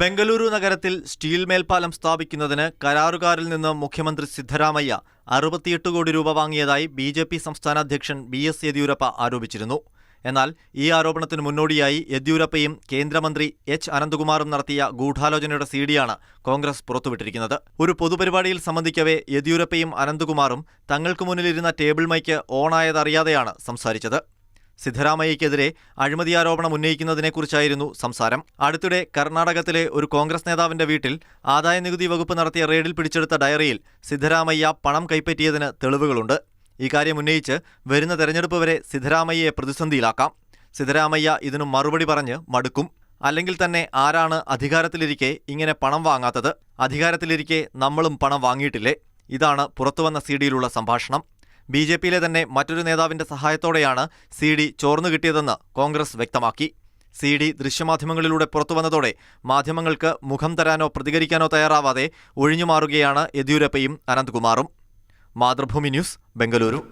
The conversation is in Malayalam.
ബംഗളൂരു നഗരത്തിൽ സ്റ്റീൽ മേൽപ്പാലം സ്ഥാപിക്കുന്നതിന് കരാറുകാരിൽ നിന്ന് മുഖ്യമന്ത്രി സിദ്ധരാമയ്യ അറുപത്തിയെട്ട് കോടി രൂപ വാങ്ങിയതായി ബി ജെ പി സംസ്ഥാന അധ്യക്ഷൻ ബി എസ് യെദ്യൂരപ്പ ആരോപിച്ചിരുന്നു. എന്നാൽ ഈ ആരോപണത്തിന് മുന്നോടിയായി യെദ്യൂരപ്പയും കേന്ദ്രമന്ത്രി എച്ച് അനന്തകുമാറും നടത്തിയ ഗൂഢാലോചനയുടെ സി കോൺഗ്രസ് പുറത്തുവിട്ടിരിക്കുന്നത്. ഒരു പൊതുപരിപാടിയിൽ സംബന്ധിക്കവേ യെദ്യൂരപ്പയും അനന്തകുമാറും തങ്ങൾക്ക് മുന്നിലിരുന്ന ടേബിൾ മൈക്ക് ഓണായതറിയാതെയാണ് സംസാരിച്ചത്. സിദ്ധരാമയ്യക്കെതിരെ അഴിമതി ആരോപണം ഉന്നയിക്കുന്നതിനെക്കുറിച്ചായിരുന്നു സംസാരം. അടുത്തിടെ കർണാടകത്തിലെ ഒരു കോൺഗ്രസ് നേതാവിന്റെ വീട്ടിൽ ആദായനികുതി വകുപ്പ് നടത്തിയ റെയ്ഡിൽ പിടിച്ചെടുത്ത ഡയറിയിൽ സിദ്ധരാമയ്യ പണം കൈപ്പറ്റിയതിന് തെളിവുകളുണ്ട്. ഇക്കാര്യം ഉന്നയിച്ച് വരുന്ന തെരഞ്ഞെടുപ്പ് വരെ സിദ്ധരാമയ്യയെ പ്രതിസന്ധിയിലാക്കാം. സിദ്ധരാമയ്യ ഇതിനു മറുപടി പറഞ്ഞ് മടുക്കും. അല്ലെങ്കിൽ തന്നെ ആരാണ് അധികാരത്തിലിരിക്കെ ഇങ്ങനെ പണം വാങ്ങാത്തത്? അധികാരത്തിലിരിക്കെ നമ്മളും പണം വാങ്ങിയിട്ടില്ലേ? ഇതാണ് പുറത്തുവന്ന സി ഡിയിലുള്ള സംഭാഷണം. ബി ജെ പിയിലെ തന്നെ മറ്റൊരു നേതാവിന്റെ സഹായത്തോടെയാണ് സി ഡി ചോർന്നു കിട്ടിയതെന്ന് കോൺഗ്രസ് വ്യക്തമാക്കി. സി ഡി ദൃശ്യമാധ്യമങ്ങളിലൂടെ പുറത്തുവന്നതോടെ മാധ്യമങ്ങൾക്ക് മുഖം തരാനോ പ്രതികരിക്കാനോ തയ്യാറാവാതെ ഒഴിഞ്ഞുമാറുകയാണ് യെദ്യൂരപ്പയും അനന്ത്കുമാറും. മാതൃഭൂമി ന്യൂസ് ബംഗളൂരു.